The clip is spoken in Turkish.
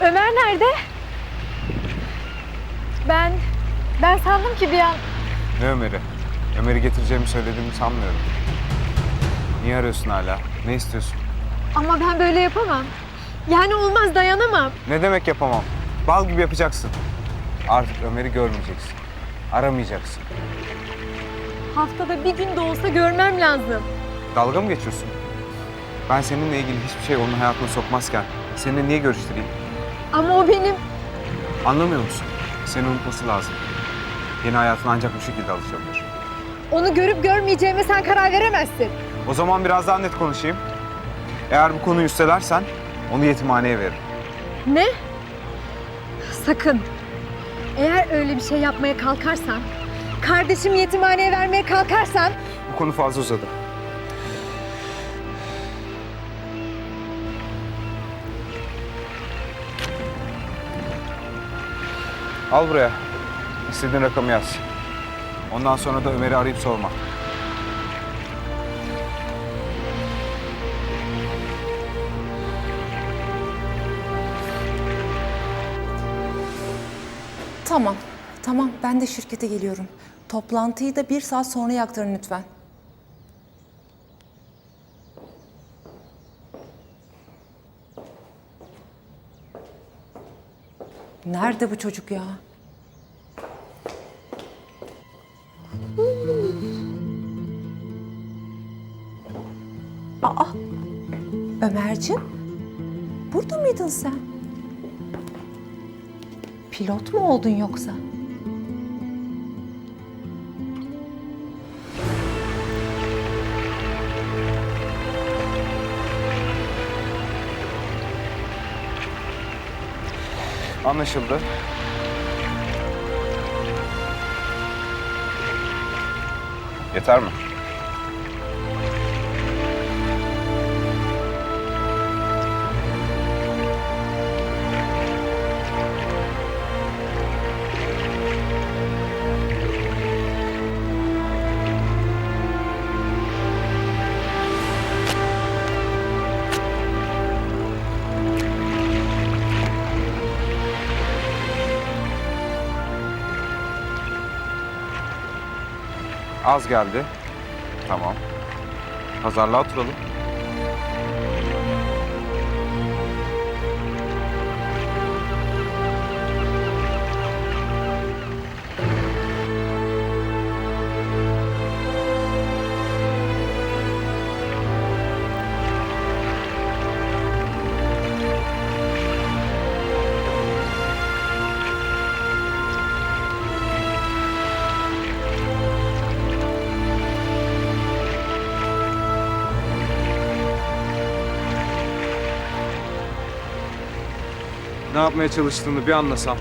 Ömer nerede? Ben, ben sandım ki bir an... Ne Ömer'i? Ömer'i getireceğimi söylediğimi sanmıyorum. Niye arıyorsun hala? Ne istiyorsun? Ama ben böyle yapamam. Yani olmaz dayanamam. Ne demek yapamam? Bal gibi yapacaksın. Artık Ömer'i görmeyeceksin. Aramayacaksın. Haftada bir gün de olsa görmem lazım. Dalga mı geçiyorsun? Ben seninle ilgili hiçbir şey onun hayatına sokmazken seninle niye görüştüreyim? Ama o benim... Anlamıyor musun? Seni unutması lazım. Yeni hayatına ancak bu şekilde alışabilir. Onu görüp görmeyeceğime sen karar veremezsin. O zaman biraz daha net konuşayım. Eğer bu konuyu üstelersen onu yetimhaneye veririm. Ne? Sakın. Eğer öyle bir şey yapmaya kalkarsan, kardeşimi yetimhaneye vermeye kalkarsan... Bu konu fazla uzadı. Al buraya. İstediğin rakamı yaz. Ondan sonra da Ömer'i arayıp sorma. Tamam, tamam. Ben de şirkete geliyorum. Toplantıyı da bir saat sonra aktarın lütfen. Nerede bu çocuk ya? Aa, Ömerciğim, burada mıydın sen? Pilot mu oldun yoksa? Anlaşıldı. Yeter mi? Az geldi. Tamam. Pazarlığa oturalım. Ne yapmaya çalıştığını bir anlasam.